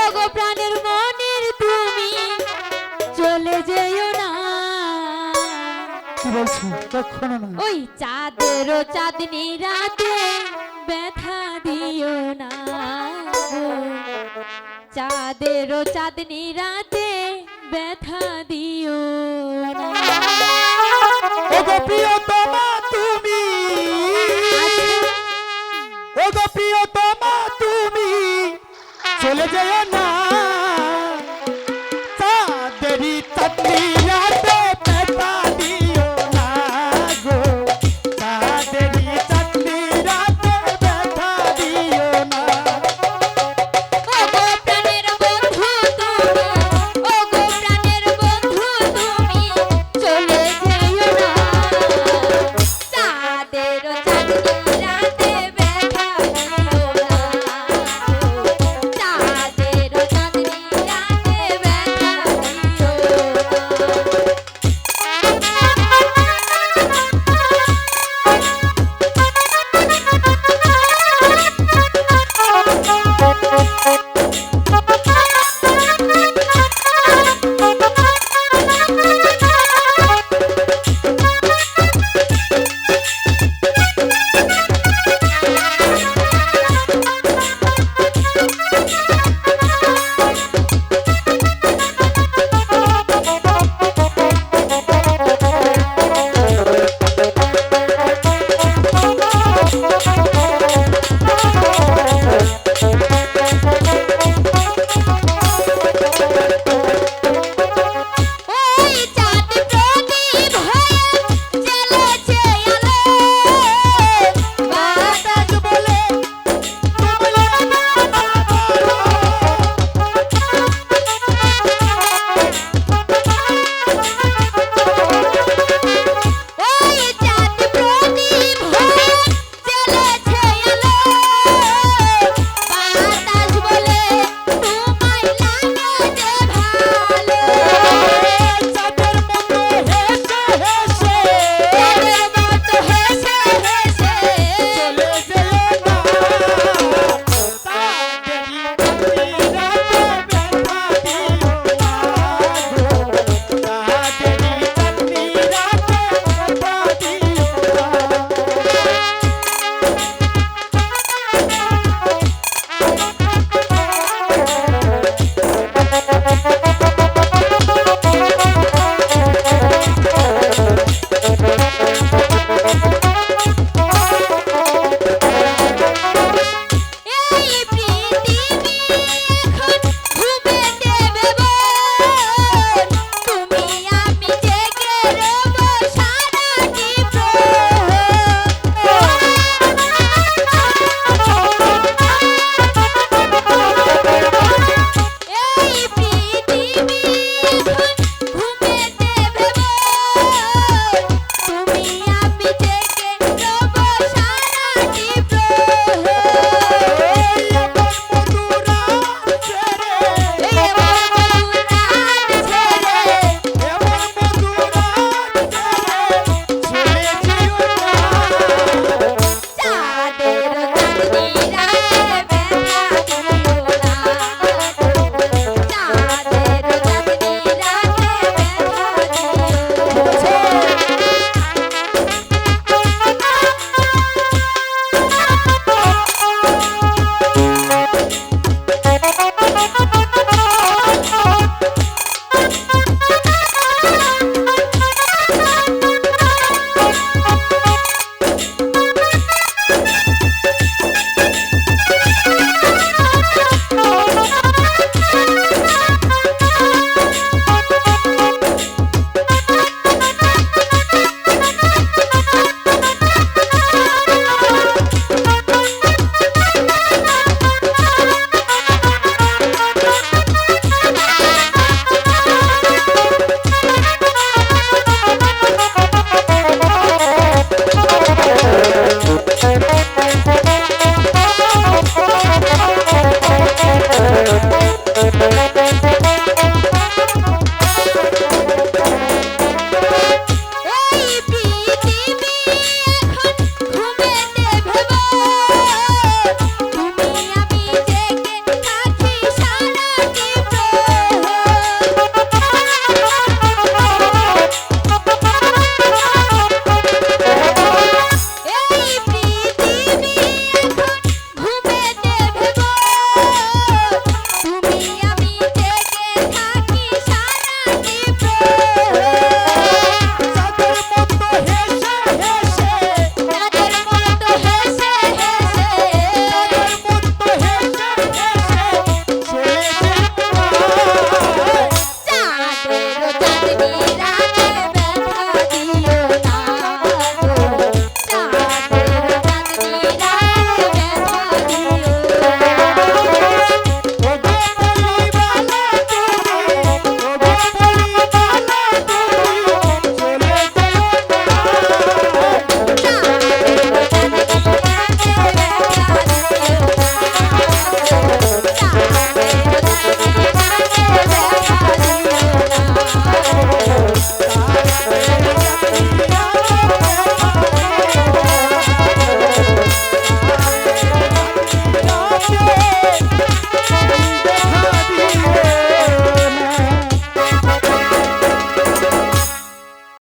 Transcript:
ওগো প্রাণের মনের তুমি চলে যেও না। কি বলছো? কখনো না। ওই চাঁদের চাঁদনি রাতে ব্যথা দিও না চাঁদের চাঁদনি রাতে ব্যথা দিও না। ওগো প্রিয় চলে যায় না।